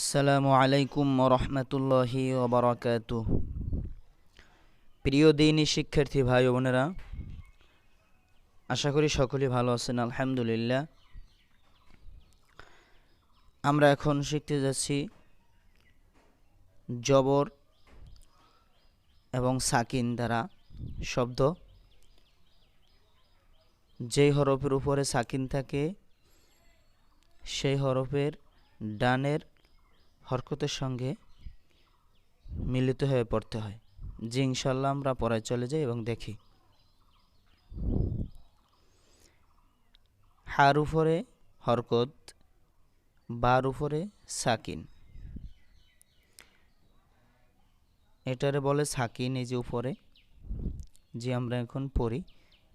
আসসালামু আলাইকুম রহমতুল্লাহি ওবরাকাতু প্রিয় দিনী শিক্ষার্থী ভাই বোনেরা, আশা করি সকলেই ভালো আছেন, আলহামদুলিল্লাহ। আমরা এখন শিখতে যাচ্ছি জবর এবং সাকিন দ্বারা শব্দ। যেই হরফের উপরে সাকিন থাকে, সেই হরফের ডানের হরকতের সঙ্গে মিলিত হয়ে পড়তে হয়। জি ইনশাল্লাহ আমরা পড়ায় চলে যাই এবং দেখি। হার উপরে হরকত, বার উপরে সাকিন। এটারে বলে সাকিন, এই যে উপরে, যে আমরা এখন পড়ি,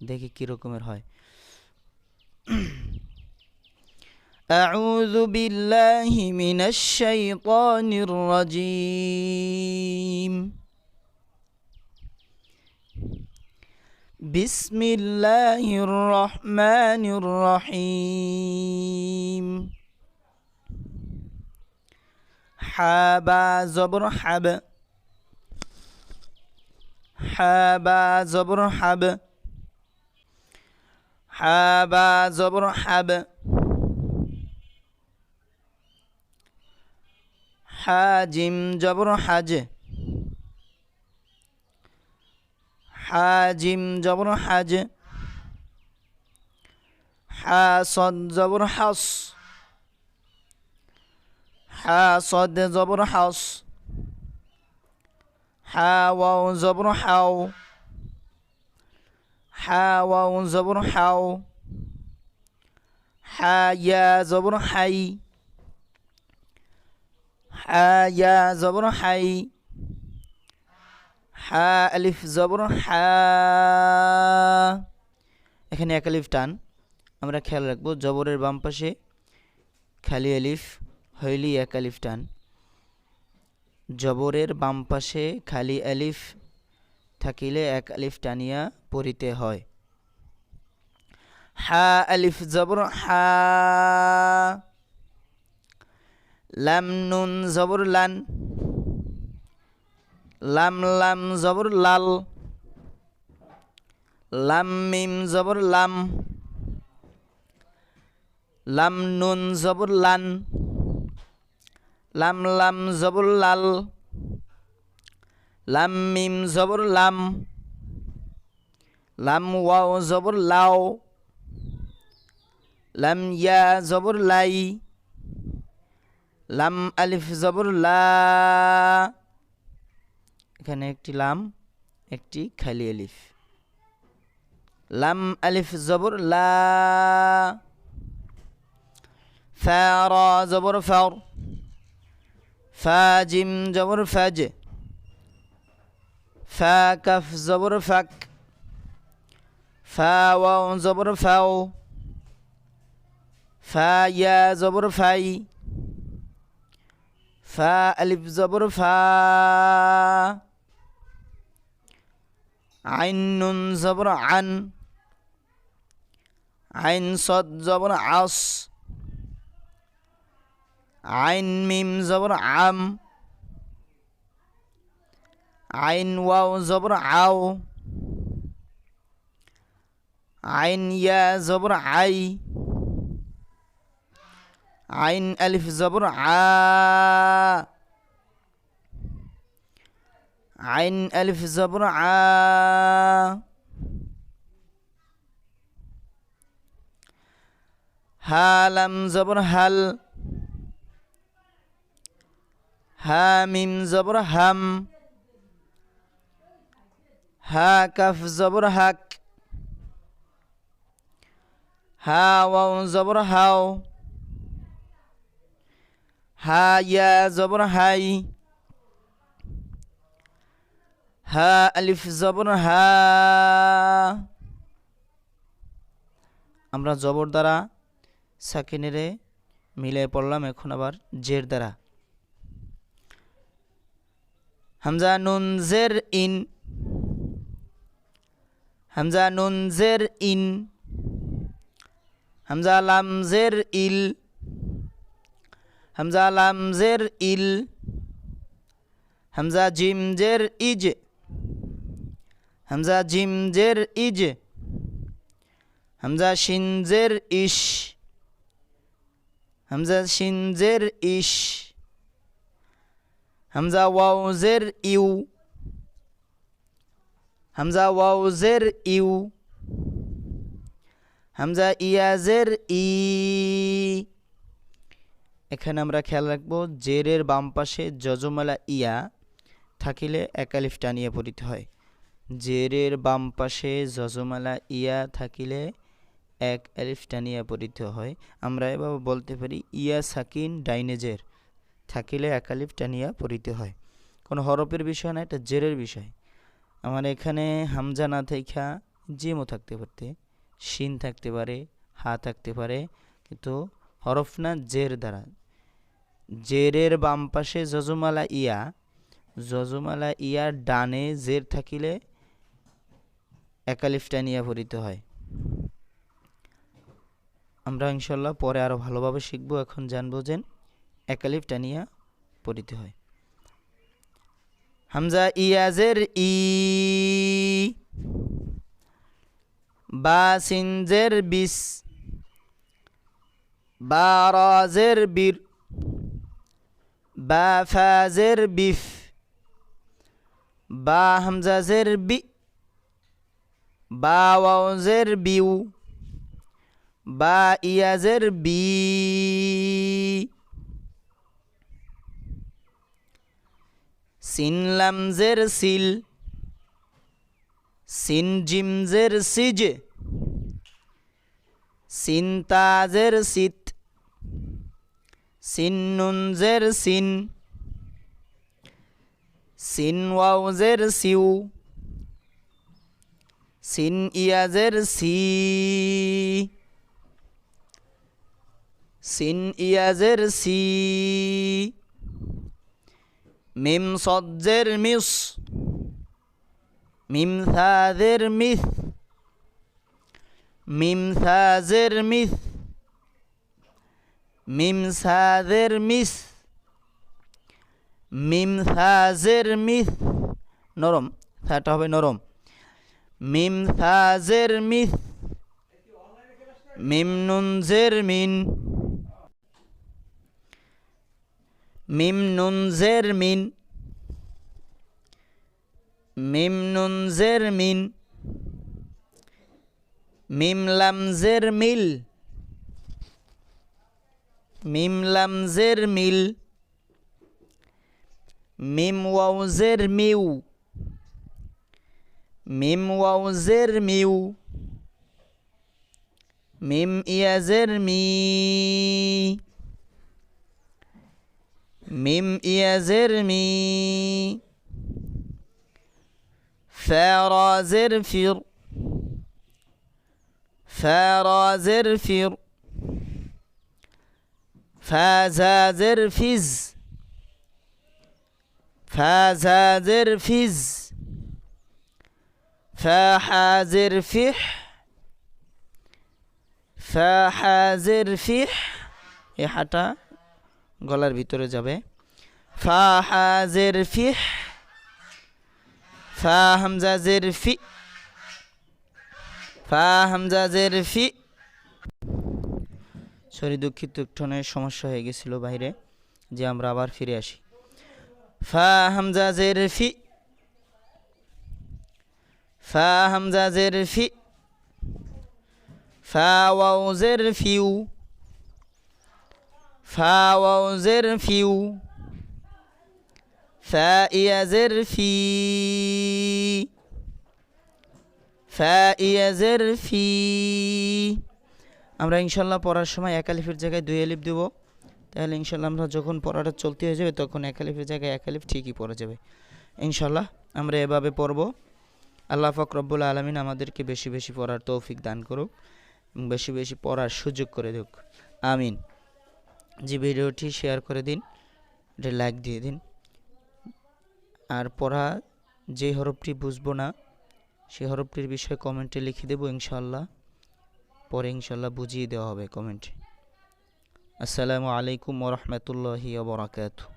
দেখি কী রকমের হয়। أعوذ بالله من الشيطان الرجيم. بسم الله الرحمن الرحيم. حابا زبر حب. حابا زبر حب. حابا زبر حب. হাজিম জবর হাজ। হাজিম জবর হাজ। হাসদ জবর হাস। হাসদ জবর হাস। হাওয়াও জবর হাও। হাওয়াও জবর হাও। হায়া জবর হাই। হা ইয়া জবর, হাই। হা আলিফ জবর হা এখানে এক আলিফ টান। আমরা খেয়াল রাখব, জবরের বাম পাশে খালি আলিফ হইলি এক আলিফ টান। জবরের বাম পাশে খালি আলিফ থাকিলে এক আলিফ টানিয়া পড়িতে হয়। হা আলিফ জবর হা লাম নুন জবর লান। লাম লাম জবর লাল। লাম মিম জবর লাম। লাম নুন জবর লান। লাম লাম জবর লাল। লাম মিম জবর লাম। লাম ওয়াও জবর লাও। লাম ইয়া জবর লাই। লাম আলিফ জবর লা। এখানে একটি লাম, একটি খালি আলিফ। লাম আলিফ জবর লা। জবর ফার ফা, জিম জবর ফাজ ফা জবর ফাক ফা জবর ফাও ফা, ইয়া জবর ফাই ফা আলিফ জবর ফা আইন নুন জবর আন আইন সদ জবর আস আইন মিম জবর আম আইন ওয়াও জবর আও আইন ইয়া জবর আই আইন আলিফ জবর আ আইন আলিফ জবর আ হালাম জবর হাল হামিম জবর হাম হা কাফ জবর হাক হা ওয়াও জবর হাও হা ইয়া জবর হাই হা আলিফ জবর হা আমরা জবর দ্বারা সাকিনেরে মিলাই পড়লাম, এখন আবার জের দ্বারা। হামজা নুন জের ইন। হামজা নুন জের ইন। হামজা লাম জের ইল। হামজা লাম জের ইল হামজা জিম জের ইজ হামজা জিম জের ইজ হামজা শিন জের ইশ হামজা শিন জের ইশ হামজা ওয়াও জের ইউ হামজা ওয়াও জের ইউ হামজা ইয়াজের ই এখানে আমরা খেয়াল রাখব, জেরের বাম পাশে যজমালা ইয়া থাকিলে একালিফ টানিয়ে পড়িতে হয়। জেরের বাম পাশে যজমালা ইয়া থাকিলে এক আলিফ টানিয়া পড়িতে হয়। আমরা এভাবে বলতে পারি, ইয়া সাকিন ডাইনেজের থাকিলে এক আলিফ টানিয়া পড়িতে হয়। কোনো হরফের বিষয় না, এটা জেরের বিষয়। আমার এখানে হামজা না থাইখা জিমও থাকতে পারতে, শিন থাকতে পারে, হা থাকতে পারে, কিন্তু হরফ না জের দ্বারা। জেরের বাম পাশে যজমালা ইয়া। যজমালা ইয়া ডানে জের থাকিলে একালিফ টানিয়া পড়িতে হয়। আমরা ইনশাল্লাহ পরে আরও ভালোভাবে শিখব। এখন জানব যে একালিফ টানিয়া পড়িতে হয়। হামজা ইয়াজের ই। বা সিনজের বিস। বা রাজের বীর বা ফাজের বিফ বা হামজাজের বি বা বিউ বা ইয়াজের বি। সিন লামজের সিল, সিন জিমজের সিজ, সিন তাজের সিত সিন নুনজের সিন। সিন ওয়াউজের সিউ। সিন ইয়াজের সি। সিন ইয়াজের সি। মিম সজ্জের মিস। মিম সাজের মিস। মিম সাজের মিস। মিম সাজের মিস মিম সাজের মিস, নরম সাটা হবে নরম মিম সাজের মিস মিম নুনজের মিন মিম নুনজের মিন মিম নুনজের মিন, মিমলামজের মিল মিম লামজের মিল মিম ওয়াউজের মিউ মিম ওয়াউজের মিউ মিম ইয়াজের মি মিম ইয়াজের মি ফারাজের ফির ফারাজের ফির ফাজাজের ফিজ। ফাজাজের ফিজ। ফাহাজের ফিহ। ফাহাজের ফিহ। এ হাটা গলার ভিতরে যাবে। ফাহাজের ফিহ। ফা হামজাজের ফি ফা হামজাজের ফি সরি দুঃখিত একটনের সমস্যা হয়ে গেছিল বাইরে, যে আমরা আবার ফিরে আসি। ফা হামজাজের ফি, ফা হামজাজের ফি, ফা ওয়াউজের ফিউ, ফা ওয়াউজের ফিউ, ফা ইয়াজের ফি ইয়াজের ফি। আমরা ইনশাল্লাহ পড়ার সময় এক আলিফের জায়গায় দুই আলিফ দেব। তাহলে ইনশাল্লাহ আমরা যখন পড়াটা চলতে হয়ে যাবে, তখন এক আলিফের জায়গায় এক আলিফ ঠিকই পড়ে যাবে। ইনশাল্লাহ আমরা এভাবে পড়ব। আল্লাহ ফকরব্বুল আলমিন আমাদেরকে বেশি বেশি পড়ার তৌফিক দান করুক বেশি বেশি পড়ার সুযোগ করে দিক। আমিন। যে ভিডিওটি শেয়ার করে দিন, এটা লাইক দিয়ে দিন। আর পড়া যে হরফটি বুঝব না সেই হরফটির বিষয়ে কমেন্টে লিখে দেবো ইনশাল্লাহ। পরে ইনশাল্লাহ বুঝিয়ে দেওয়া হবে কমেন্টে। আসসালামু আলাইকুম ওরহমতুল্লাহি ওবরাকাতু